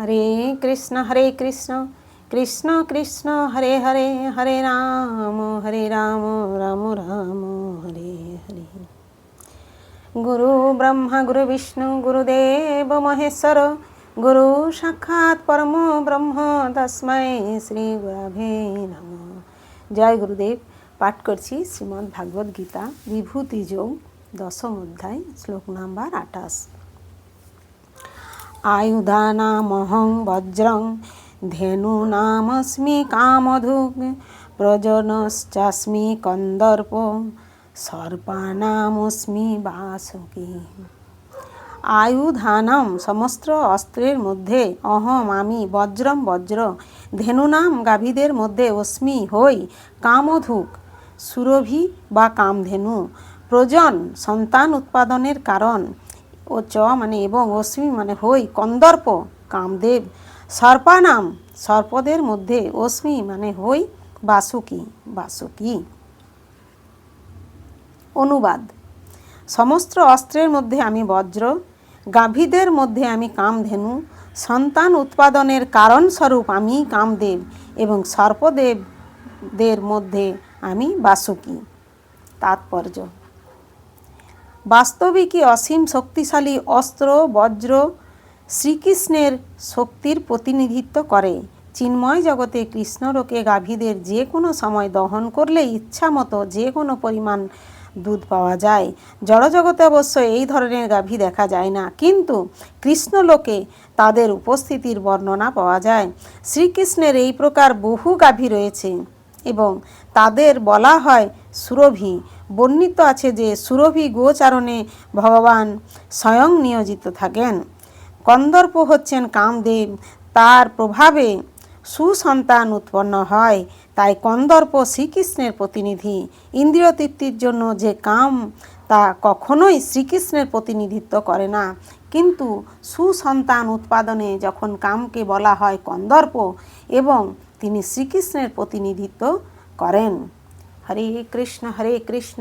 হরে কৃষ্ণ হরে কৃষ্ণ কৃষ্ণ কৃষ্ণ হরে হরে হরে রাম হরে রাম রাম রাম হরে হরে গুরু ব্রহ্মা গুরু বিষ্ণু গুরুদেব মহেশ্বর গুরু সাক্ষাৎ পরম ব্রহ্ম তস্মৈ শ্রী গুরাভে নম জয় গুরুদেব পাঠ করছি শ্রীমদ্ ভাগবত গীতা বিভূতি যোগ দশম অধ্যায়, শ্লোক নাম্বার আঠাশ। আয়ুধানামহং বজ্রং ধেনূনামস্মি কামধুক প্রজনশ্চাস্মি কন্দর্প সর্পানামস্মি বাসুকি আয়ুধানাম সমস্ত অস্ত্রের মধ্যে অহম আমি বজ্রম বজ্র ধেনুনাম গাভীদের মধ্যে অস্মি হই কামধুক সুরভি বা কামধেনু প্রজন সন্তান উৎপাদনের কারণ ও চ মানে এবং অশ্মি মানে হই, কন্দর্প, কামদেব, সর্পানাম, সর্পদের মধ্যে অশ্মি মানে হই, বাসুকি বাসুকি। অনুবাদ। সমস্ত অস্ত্রের মধ্যে আমি বজ্র, গাভীদের মধ্যে আমি কামধেনু, সন্তান উৎপাদনের কারণস্বরূপ আমি কামদেব এবং সর্পদেবদের মধ্যে আমি বাসুকি। তাৎপর্য। বাস্তবিকই অসীম শক্তিশালী অস্ত্র, বজ্র শ্রীকৃষ্ণের শক্তির প্রতিনিধিত্ব করে। চিন্ময় জগতে কৃষ্ণরকে গাভীদের যে কোনো সময় দহন করলে ইচ্ছা মতো যে কোনো পরিমাণ দুধ পাওয়া যায়। জড়জগতে অবশ্য এই ধরনের গাভী দেখা যায় না। কিন্তু কৃষ্ণলোকে তাদের উপস্থিতির বর্ণনা পাওয়া যায়। শ্রীকৃষ্ণের এই প্রকার বহু গাভী রয়েছে এবং তাদের বলা হয় সুরভি। বর্ণিত আছে যে সুরভি গোচারণে ভগবান স্বয়ং নিয়োজিত থাকেন। কন্দর্প হচ্ছেন কামদেব। তার প্রভাবে সুসন্তান উৎপন্ন হয়। তাই কন্দর্প শ্রীকৃষ্ণের প্রতিনিধি। ইন্দ্রিয় তৃপ্তির জন্য যে কাম, তা কখনোই শ্রীকৃষ্ণের প্রতিনিধিত্ব করে না। কিন্তু সুসন্তান উৎপাদনে যখন কামকে বলা হয় কন্দর্প, এবং তিনি শ্রীকৃষ্ণের প্রতিনিধিত্ব করেন। হরে কৃষ্ণ হরে কৃষ্ণ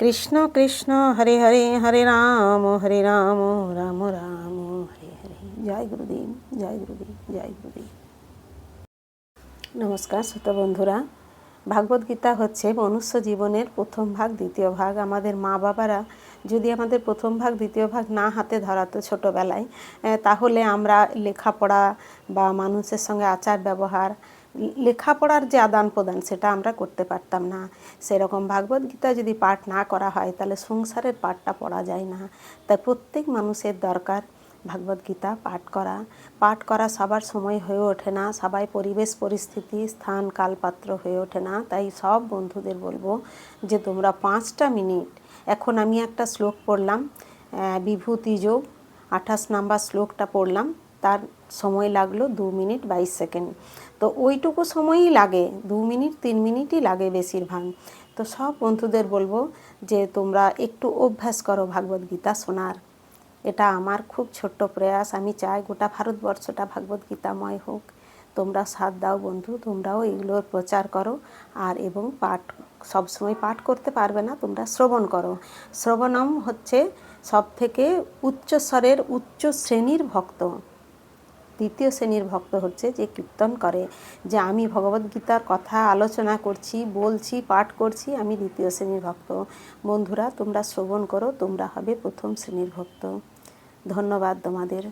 কৃষ্ণ কৃষ্ণ, হরে হরে হরে রাম হরে রাম রাম রাম, হরে হরে। জয় গুরুদেব জয় গুরুদেব জয় গুরুদেব। নমস্কার শ্রোত বন্ধুরা। ভাগবত গীতা হচ্ছে মনুষ্য জীবনের প্রথম ভাগ, দ্বিতীয় ভাগ। আমাদের মা বাবারা যদি আমাদের প্রথম ভাগ, দ্বিতীয় ভাগ না হাতে ধরাতো ছোটোবেলায় তাহলে আমরা লেখাপড়া বা মানুষের সঙ্গে আচার ব্যবহার লেখাপড়ার যে আদান প্রদান, সেটা আমরা করতে পারতাম না। সেরকম ভাগবত গীতা যদি পাঠ না করা হয়, তাহলে সংসারের পাঠটা পড়া যায় না। তাই প্রত্যেক মানুষের দরকার ভাগবত গীতা পাঠ করা। পাঠ করা সবার সময় হয়ে ওঠে না, সবাই পরিবেশ, পরিস্থিতি, স্থান, কালপাত্র হয়ে ওঠে না। তাই সব বন্ধুদের বলব যে তোমরা পাঁচটা মিনিট, এখন আমি একটা শ্লোক পড়লাম বিভূতি যোগ আঠাশ নাম্বার শ্লোকটা পড়লাম। তার সময় লাগল দু মিনিট বাইশ সেকেন্ড। তো ওইটুকু সময়ই লাগে, দু মিনিট, তিন মিনিটই লাগে বেশিরভাগ। তো সব বন্ধুদের বলব যে তোমরা একটু অভ্যাস করো ভাগবত গীতা শোনার। এটা আমার খুব ছোট্ট প্রয়াস, আমি চাই গোটা ভারতবর্ষটা ভাগবত গীতাময় হোক। তোমরা সাথ দাও বন্ধু, তোমরাও এগুলোর প্রচার করো আর এবং পাঠ, সবসময় পাঠ করতে পারবে না, তোমরা শ্রবণ করো। শ্রবণম হচ্ছে সব থেকে উচ্চ স্বরের উচ্চ শ্রেণির ভক্ত। দ্বিতীয় শ্রেণির ভক্ত হচ্ছে যে কীর্তন করে, যে আমি ভগবদ্গীতার কথা আলোচনা করছি, বলছি, পাঠ করছি, আমি দ্বিতীয় শ্রেণির ভক্ত। বন্ধুরা, তোমরা শ্রবণ করো, তোমরা হবে প্রথম শ্রেণির ভক্ত। ধন্যবাদ তোমাদের।